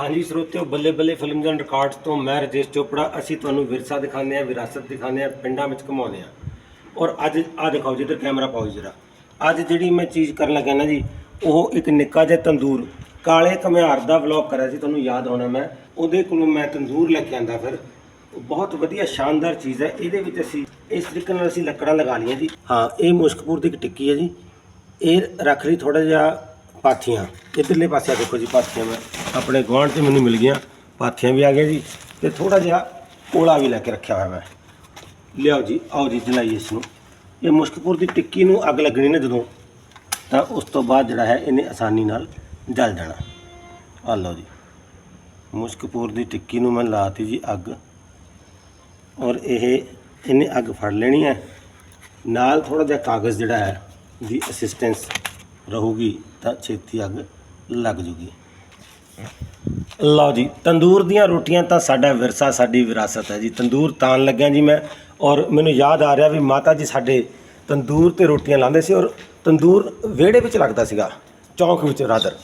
ਹਾਂਜੀ ਸਰੋਤਿਓ, ਬੱਲੇ ਬੱਲੇ ਫਿਲਮਜ਼ ਐਂਡ ਰਿਕਾਰਡਸ ਤੋਂ ਮੈਂ ਰਜੇਸ਼ ਚੋਪੜਾ। ਅਸੀਂ ਤੁਹਾਨੂੰ ਵਿਰਸਾ ਦਿਖਾਉਂਦੇ ਆ ਵਿਰਾਸਤ ਦਿਖਾਉਂਦੇ ਆ ਪਿੰਡਾਂ ਵਿੱਚ ਘੁਮਾਉਂਦੇ ਆ ਔਰ ਅੱਜ ਆ ਦਿਖਾਓ ਜਿੱਧਰ ਕੈਮਰਾ ਪਾਓ ਜੀ ਜਰਾ। ਅੱਜ ਜਿਹੜੀ ਮੈਂ ਚੀਜ਼ ਕਰਨ ਲੱਗਾ ਨਾ ਜੀ, ਉਹ ਇੱਕ ਨਿੱਕਾ ਜਿਹਾ ਤੰਦੂਰ, ਕਾਲੇ ਘਮਿਆਰ ਦਾ ਵਲੌਗ ਕਰਿਆ ਸੀ, ਤੁਹਾਨੂੰ ਯਾਦ ਹੋਣਾ ਮੈਂ। ਉਹਦੇ ਕੋਲੋਂ ਮੈਂ ਤੰਦੂਰ ਲੈ ਕੇ ਆਂਦਾ ਫਿਰ। ਉਹ ਬਹੁਤ ਵਧੀਆ, ਸ਼ਾਨਦਾਰ ਚੀਜ਼ ਹੈ। ਇਹਦੇ ਵਿੱਚ ਅਸੀਂ, ਇਸ ਤਰੀਕੇ ਨਾਲ ਅਸੀਂ ਲੱਕੜਾਂ ਲਗਾ ਲਈਆਂ ਜੀ। ਹਾਂ, ਇਹ ਮੁਸ਼ਕਪੁਰ ਦੀ ਇੱਕ ਟਿੱਕੀ ਹੈ ਜੀ। ਇਹ ਰੱਖ ਲਈ ਥੋੜਾ ਜਿਹਾ ਪਾਥੀਆਂ। ਇਧਰਲੇ ਪਾਸੇ ਆ ਦੇਖੋ ਜੀ ਪਾਥੀਆਂ ਮੈਂ। ਆਪਣੇ ਗੁਆਂਢ 'ਚ ਮੈਨੂੰ ਮਿਲ ਗਈਆਂ। ਪਾਥੀਆਂ ਵੀ ਆ ਗਈਆਂ ਜੀ। ਤੇ ਥੋੜਾ ਜਿਹਾ ਕੋਲਾ ਵੀ ਲੈ ਕੇ ਰੱਖਿਆ ਹੋਇਆ ਮੈਂ। ਲਿਆਓ ਜੀ, ਆਓ ਜੀ, ਜਲਾਈਏ ਇਸ ਨੂੰ ਇਹ ਮੁਸ਼ਕਪੁਰ ਦੀ ਟਿੱਕੀ ਨੂੰ ਅੱਗ ਲੱਗਣੀ ਨਾ ਜਦੋਂ, ਤਾਂ ਉਸ ਤੋਂ ਬਾਅਦ ਜਿਹੜਾ ਹੈ ਇਹਨੇ ਆਸਾਨੀ ਨਾਲ ਜਲ ਜਾਣਾ। ਆ ਲਓ ਜੀ। ਮੁਸ਼ਕਪੂਰ ਦੀ ਟਿੱਕੀ ਨੂੰ ਮੈਂ ਲਾਤੀ ਜੀ ਅੱਗ। ਔਰ ਇਹ, ਇਹਨੇ ਅੱਗ ਫੜ ਲੈਣੀ ਹੈ। ਨਾਲ ਥੋੜਾ ਜਿਹਾ ਕਾਗਜ਼ ਜਿਹੜਾ ਹੈ, ਦੀ ਅਸਿਸਟੈਂਸ ਰਹੂਗੀ ਤਾਂ ਛੇਤੀ ਅੱਗ ਲੱਗ ਜੂਗੀ। ਲਓ ਜੀ, ਤੰਦੂਰ ਦੀਆਂ ਰੋਟੀਆਂ ਤਾਂ ਸਾਡਾ ਵਿਰਸਾ, ਸਾਡੀ ਵਿਰਾਸਤ ਹੈ ਜੀ। ਤੰਦੂਰ ਤਾਣ ਲੱਗਿਆ ਜੀ ਮੈਂ ਔਰ ਮੈਨੂੰ ਯਾਦ ਆ ਰਿਹਾ ਵੀ ਮਾਤਾ ਜੀ ਸਾਡੇ ਤੰਦੂਰ ਤੇ ਰੋਟੀਆਂ ਲਾਉਂਦੇ ਸੀ ਔਰ ਤੰਦੂਰ ਵਿਹੜੇ ਵਿੱਚ ਲੱਗਦਾ ਸੀਗਾ, ਚੌਂਕ ਵਿੱਚ ਰਾਦਰ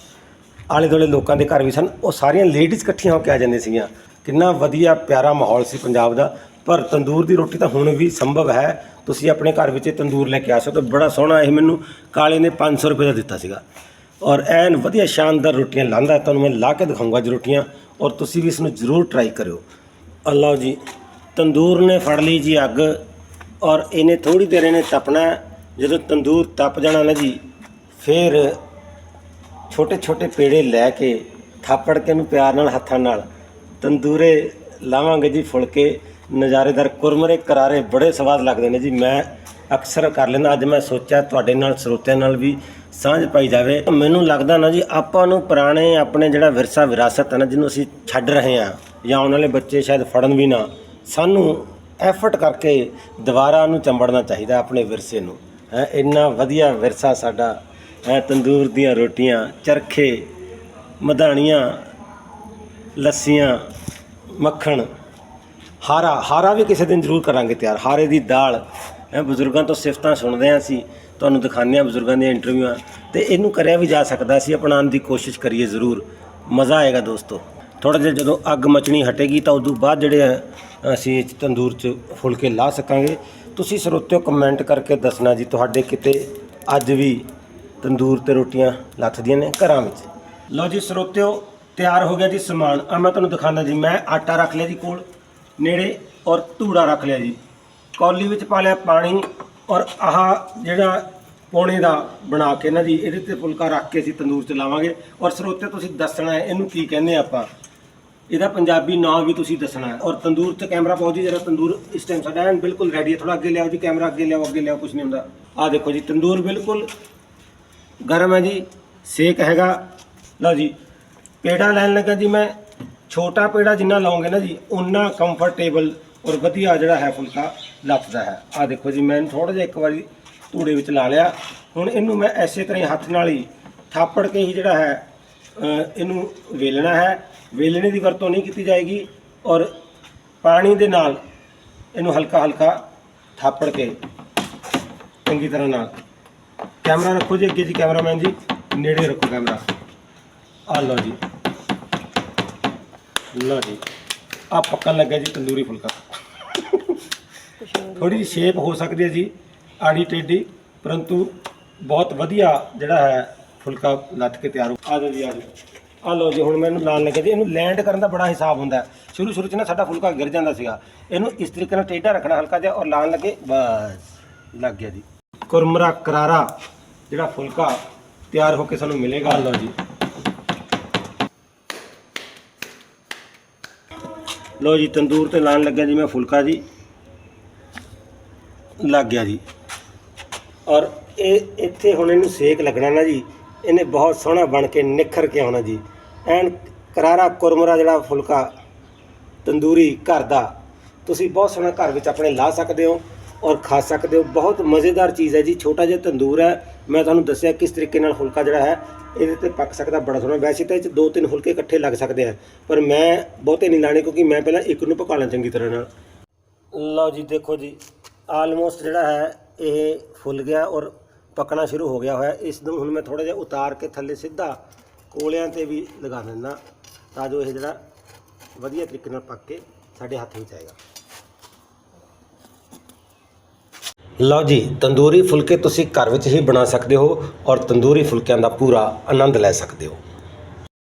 ਆਲੇ ਦੁਆਲੇ ਲੋਕਾਂ ਦੇ ਘਰ ਵੀ ਸਨ, ਉਹ ਸਾਰੀਆਂ ਲੇਡੀਜ਼ ਇਕੱਠੀਆਂ ਹੋ ਕੇ ਆ ਜਾਂਦੀਆਂ ਸੀਗੀਆਂ। ਕਿੰਨਾ ਵਧੀਆ ਪਿਆਰਾ ਮਾਹੌਲ ਸੀ ਪੰਜਾਬ ਦਾ। ਪਰ ਤੰਦੂਰ ਦੀ ਰੋਟੀ ਤਾਂ ਹੁਣ ਵੀ ਸੰਭਵ ਹੈ। ਤੁਸੀਂ ਆਪਣੇ ਘਰ ਵਿੱਚ ਇਹ ਤੰਦੂਰ ਲੈ ਕੇ ਆ ਸਕਦੇ ਹੋ। ਬੜਾ ਸੋਹਣਾ ਇਹ ਮੈਨੂੰ ਕਾਲੇ ਨੇ 500 ਰੁਪਏ ਦਾ ਦਿੱਤਾ ਸੀਗਾ। ਔਰ ਐਨ ਵਧੀਆ ਸ਼ਾਨਦਾਰ ਰੋਟੀਆਂ ਲਾਂਦਾ ਤੁਹਾਨੂੰ ਮੈਂ ਲਾ ਕੇ ਦਿਖਾਊਂਗਾ ਜੀ ਰੋਟੀਆਂ। ਔਰ ਤੁਸੀਂ ਵੀ ਇਸ ਨੂੰ ਜ਼ਰੂਰ ਟਰਾਈ ਕਰਿਓ। ਅੱਲਾਹ ਜੀ, ਤੰਦੂਰ ਨੇ ਫੜ ਲਈ ਜੀ ਅੱਗ। ਔਰ ਇਹਨੇ ਥੋੜੀ ਦੇਰ ਇਹਨੇ ਤਪਣਾ ਜਦੋਂ ਤੰਦੂਰ ਤਪ ਜਾਣਾ ਨਾ ਜੀ, ਫਿਰ ਛੋਟੇ ਛੋਟੇ ਪੇੜੇ ਲੈ ਕੇ ਥਾਪੜ ਕੇ ਨੂੰ ਪਿਆਰ ਨਾਲ, ਹੱਥਾਂ ਨਾਲ ਤੰਦੂਰੇ ਲਾਵਾਂਗੇ ਜੀ ਫੁਲਕੇ। ਨਜ਼ਾਰੇਦਾਰ ਕੁਰਮਰੇ ਕਰਾਰੇ ਬੜੇ ਸਵਾਦ ਲੱਗਦੇ ਨੇ ਜੀ। ਮੈਂ ਅਕਸਰ ਕਰ ਲੈਂਦਾ, ਅੱਜ ਮੈਂ ਸੋਚਿਆ ਤੁਹਾਡੇ ਨਾਲ, ਸਰੋਤਿਆਂ ਨਾਲ ਵੀ ਸਾਂਝ ਪਾਈ ਜਾਵੇ। ਮੈਨੂੰ ਲੱਗਦਾ ਨਾ ਜੀ, ਆਪਾਂ ਨੂੰ ਪੁਰਾਣੇ, ਆਪਣੇ ਜਿਹੜਾ ਵਿਰਸਾ ਵਿਰਾਸਤ ਹੈ ਨਾ, ਜਿਹਨੂੰ ਅਸੀਂ ਛੱਡ ਰਹੇ ਹਾਂ ਜਾਂ ਆਉਣ ਵਾਲੇ ਬੱਚੇ ਸ਼ਾਇਦ ਫੜਨ ਵੀ ਨਾ, ਸਾਨੂੰ ਐਫਰਟ ਕਰਕੇ ਦੁਬਾਰਾ ਉਹਨੂੰ ਚੰਬੜਨਾ ਚਾਹੀਦਾ ਆਪਣੇ ਵਿਰਸੇ ਨੂੰ। ਹੈ, ਇੰਨਾ ਵਧੀਆ ਵਿਰਸਾ ਸਾਡਾ, ਹੈ, ਤੰਦੂਰ ਦੀਆਂ ਰੋਟੀਆਂ, ਚਰਖੇ, ਮਧਾਣੀਆਂ, ਲੱਸੀਆਂ, ਮੱਖਣ ਹਾਰਾ ਹਾਰਾ ਵੀ ਕਿਸੇ ਦਿਨ ਜ਼ਰੂਰ ਕਰਾਂਗੇ ਤਿਆਰ। ਹਾਰੇ ਦੀ ਦਾਲ, ਹੈ, ਬਜ਼ੁਰਗਾਂ ਤੋਂ ਸਿਫਤਾਂ ਸੁਣਦੇ ਹਾਂ ਅਸੀਂ, ਤੁਹਾਨੂੰ ਦਿਖਾਉਂਦੇ ਹਾਂ ਬਜ਼ੁਰਗਾਂ ਦੀਆਂ ਇੰਟਰਵਿਊਆਂ ਤੇ ਇਹਨੂੰ ਕਰਿਆ ਵੀ ਜਾ ਸਕਦਾ ਸੀ, ਅਪਣਾਉਣ ਦੀ ਕੋਸ਼ਿਸ਼ ਕਰੀਏ ਜ਼ਰੂਰ। ਮਜ਼ਾ ਆਏਗਾ ਦੋਸਤੋ। ਥੋੜਾ ਜਿਹਾ ਜਦੋਂ ਅੱਗ ਮਚਣੀ ਹਟੇਗੀ ਤਾਂ ਉਦੋਂ ਬਾਅਦ ਜਿਹੜੇ ਆ ਅਸੀਂ ਇਹ 'ਚ ਤੰਦੂਰ 'ਚ ਫੁਲਕੇ ਲਾ ਸਕਾਂਗੇ। ਤੁਸੀਂ ਸਰੋਤਿਓ ਕਮੈਂਟ ਕਰਕੇ ਦੱਸਣਾ ਜੀ, ਤੁਹਾਡੇ ਕਿਤੇ ਅੱਜ ਵੀ ਤੰਦੂਰ ਤੇ ਰੋਟੀਆਂ ਲੱਥਦੀਆਂ ਨੇ ਘਰਾਂ ਵਿੱਚ? ਲਓ ਜੀ ਸਰੋਤਿਓ, ਤਿਆਰ ਹੋ ਗਿਆ ਜੀ ਸਮਾਨ। ਆ ਮੈਂ ਤੁਹਾਨੂੰ ਦਿਖਾਉਂਦਾ ਜੀ, ਮੈਂ ਆਟਾ ਰੱਖ ਲਿਆ ਜੀ ਕੋਲ। ਨੇੜੇ ਔਰ ਧੂੜਾ ਰੱਖ ਲਿਆ ਜੀ। ਕੌਲੀ ਵਿੱਚ ਪਾ ਲਿਆ ਪਾਣੀ ਔਰ ਆਹ ਜਿਹੜਾ ਪੌਣੇ ਦਾ ਬਣਾ ਕੇ ਨਾ ਜੀ, ਇਹਦੇ ਤੇ ਫੁਲਕਾ ਰੱਖ ਕੇ ਅਸੀਂ ਤੰਦੂਰ 'ਚ ਲਾਵਾਂਗੇ ਔਰ ਸਰੋਤੇ ਤੁਸੀਂ ਦੱਸਣਾ ਹੈ, ਇਹਨੂੰ ਕੀ ਕਹਿੰਦੇ ਆ ਆਪਾਂ? ਇਹਦਾ ਪੰਜਾਬੀ ਨਾਮ ਵੀ ਤੁਸੀਂ ਦੱਸਣਾ ਹੈ। ਔਰ ਤੰਦੂਰ 'ਚ ਕੈਮਰਾ ਪਾਓ ਜੀ ਜਿਹੜਾ ਤੰਦੂਰ ਇਸ ਟਾਈਮ ਸਾਡਾ ਐਨ ਬਿਲਕੁਲ ਰੈਡੀ ਹੈ। ਥੋੜਾ ਅੱਗੇ ਲਿਆਓ ਜੀ, ਕੈਮਰਾ ਅੱਗੇ ਲਿਆਓ ਅੱਗੇ ਲਿਆਓ ਕੁਝ ਨਹੀਂ ਹੁੰਦਾ। ਆਹ ਦੇਖੋ ਜੀ, ਤੰਦੂਰ ਬਿਲਕੁਲ ਗਰਮ ਹੈ ਜੀ, ਸੇਕ ਹੈਗਾ। ਲਓ ਜੀ, ਪੇੜਾ ਲੈਣ ਲੱਗਾ ਜੀ ਮੈਂ। ਛੋਟਾ ਪੇੜਾ ਜਿੰਨਾ ਲਾਉਂਗੇ ਨਾ ਜੀ ਉਨਾ ਕੰਫਰਟੇਬਲ ਔਰ ਵਧੀਆ ਜਿਹੜਾ ਹੈ ਫੁਲਕਾ ਲੱਥਦਾ ਹੈ। ਆਹ ਦੇਖੋ ਜੀ, ਮੈਂ ਥੋੜਾ ਜਿਹਾ ਇੱਕ ਵਾਰੀ ਧੂੜੇ ਵਿੱਚ ਲਾ ਲਿਆ। ਹੁਣ ਇਹਨੂੰ ਮੈਂ ਐਸੇ ਤਰ੍ਹਾਂ ਹੀ ਹੱਥ ਨਾਲ ਹੀ ਥਾਪੜ ਕੇ ਹੀ ਜਿਹੜਾ ਹੈ ਇਹਨੂੰ ਵੇਲਣਾ ਹੈ। ਵੇਲਣੇ ਦੀ ਵਰਤੋਂ ਨਹੀਂ ਕੀਤੀ ਜਾਏਗੀ ਔਰ ਪਾਣੀ ਦੇ ਨਾਲ ਇਹਨੂੰ ਹਲਕਾ ਹਲਕਾ ਥਾਪੜ ਕੇ ਚੰਗੀ ਤਰ੍ਹਾਂ ਨਾਲ। ਕੈਮਰਾ ਰੱਖੋ ਜੀ ਅੱਗੇ ਜੀ, ਕੈਮਰਾਮੈਨ ਜੀ, ਨੇੜੇ ਰੱਖੋ ਕੈਮਰਾ। ਆ ਲਓ ਜੀ। ਲਓ ਜੀ। ਆ ਪੱਕਣ ਲੱਗਾ ਜੀ ਤੰਦੂਰੀ ਫੁਲਕਾ। ਥੋੜੀ ਜਿਹੀ ਸ਼ੇਪ ਹੋ ਸਕਦੀ ਹੈ ਜੀ, ਆੜੀ ਟੇਢੀ, ਪਰੰਤੂ ਬਹੁਤ ਵਧੀਆ ਜਿਹੜਾ ਹੈ ਫੁਲਕਾ ਲੱਤ ਕੇ ਤਿਆਰ ਹੋ ਆ ਜਾਓ ਜੀ, ਆ ਜਾਓ। ਆ ਲਓ ਜੀ, ਹੁਣ ਮੈਨੂੰ ਲਾਣ ਲੱਗਾ ਜੀ। ਇਹਨੂੰ ਲੈਂਡ ਕਰਨ ਦਾ ਬੜਾ ਹਿਸਾਬ ਹੁੰਦਾ ਸ਼ੁਰੂ ਸ਼ੁਰੂ ਚ ਨਾ ਸਾਡਾ ਫੁਲਕਾ ਗਿਰ ਜਾਂਦਾ ਸੀਗਾ। ਇਹਨੂੰ ਇਸ ਤਰੀਕੇ ਨਾਲ ਟੇਢਾ ਰੱਖਣਾ ਹਲਕਾ ਜਿਹਾ ਔਰ ਲਾਣ ਲੱਗੇ, ਬਸ, ਲੱਗ ਗਿਆ ਜੀ। ਕੁਰਮਰਾ ਕਰਾਰਾ ਜਿਹੜਾ ਫੁਲਕਾ ਤਿਆਰ ਹੋ ਕੇ ਸਾਨੂੰ ਮਿਲੇਗਾ। ਆ ਲਓ ਜੀ। ਲਓ ਜੀ, ਤੰਦੂਰ ਤੇ ਲਾਣ ਲੱਗਿਆ ਜੀ ਮੈਂ ਫੁਲਕਾ ਜੀ। ਲੱਗ ਗਿਆ ਜੀ। ਔਰ ਇਹ ਇੱਥੇ ਹੁਣ ਇਹਨੂੰ ਸੇਕ ਲੱਗਣਾ ਨਾ ਜੀ, ਇਹਨੇ ਬਹੁਤ ਸੋਹਣਾ ਬਣ ਕੇ ਨਿਖਰ ਕੇ ਆਉਣਾ ਜੀ। ਐਨ ਕਰਾਰਾ ਕੁਰਮਰਾ ਜਿਹੜਾ ਫੁਲਕਾ ਤੰਦੂਰੀ ਘਰ ਦਾ, ਤੁਸੀਂ ਬਹੁਤ ਸੋਹਣਾ ਘਰ ਵਿੱਚ ਆਪਣੇ ਲਾ ਸਕਦੇ ਹੋ। ਔਰ ਖਾ ਸਕਦੇ ਹੋ। ਬਹੁਤ ਮਜ਼ੇਦਾਰ ਚੀਜ਼ ਹੈ ਜੀ। ਛੋਟਾ ਜਿਹਾ ਤੰਦੂਰ ਹੈ। ਮੈਂ ਤੁਹਾਨੂੰ ਦੱਸਿਆ ਕਿਸ ਤਰੀਕੇ ਨਾਲ ਫੁਲਕਾ ਜਿਹੜਾ ਹੈ, ਇਹਦੇ ਤੇ ਪੱਕ ਸਕਦਾ ਬੜਾ ਸੋਹਣਾ। ਵੈਸੇ ਤਾਂ ਇਹ ਚ ਦੋ ਤਿੰਨ ਫੁਲਕੇ ਇਕੱਠੇ ਲੱਗ ਸਕਦੇ ਆ। ਪਰ ਮੈਂ ਬਹੁਤੇ ਨਹੀਂ ਲਾਣੇ ਕਿਉਂਕਿ ਮੈਂ ਪਹਿਲਾਂ ਇੱਕ ਨੂੰ ਪਕਾ ਲਾਂ ਚੰਗੀ ਤਰ੍ਹਾਂ ਨਾਲ। ਲਓ ਜੀ, ਦੇਖੋ ਜੀ। ਆਲਮੋਸਟ ਜਿਹੜਾ ਹੈ, ਇਹ ਫੁੱਲ ਗਿਆ ਔਰ ਪੱਕਣਾ ਸ਼ੁਰੂ ਹੋ ਗਿਆ ਹੋਇਆ। ਇਸ ਨੂੰ ਹੁਣ ਮੈਂ ਥੋੜਾ ਜਿਹਾ ਉਤਾਰ ਕੇ ਥੱਲੇ ਸਿੱਧਾ ਕੋਲਿਆਂ ਤੇ ਵੀ ਲਗਾ ਦਿੰਦਾ ਤਾਂ ਜੋ ਇਹ ਜਿਹੜਾ ਵਧੀਆ ਤਰੀਕੇ ਨਾਲ ਪੱਕ ਕੇ ਸਾਡੇ ਹੱਥ ਵਿੱਚ ਆਏਗਾ। ਲਓ ਜੀ, ਤੰਦੂਰੀ ਫੁਲਕੇ ਤੁਸੀਂ ਘਰ ਵਿੱਚ ਹੀ ਬਣਾ ਸਕਦੇ ਹੋ ਔਰ ਤੰਦੂਰੀ ਫੁਲਕਿਆਂ ਦਾ ਪੂਰਾ ਆਨੰਦ ਲੈ ਸਕਦੇ ਹੋ।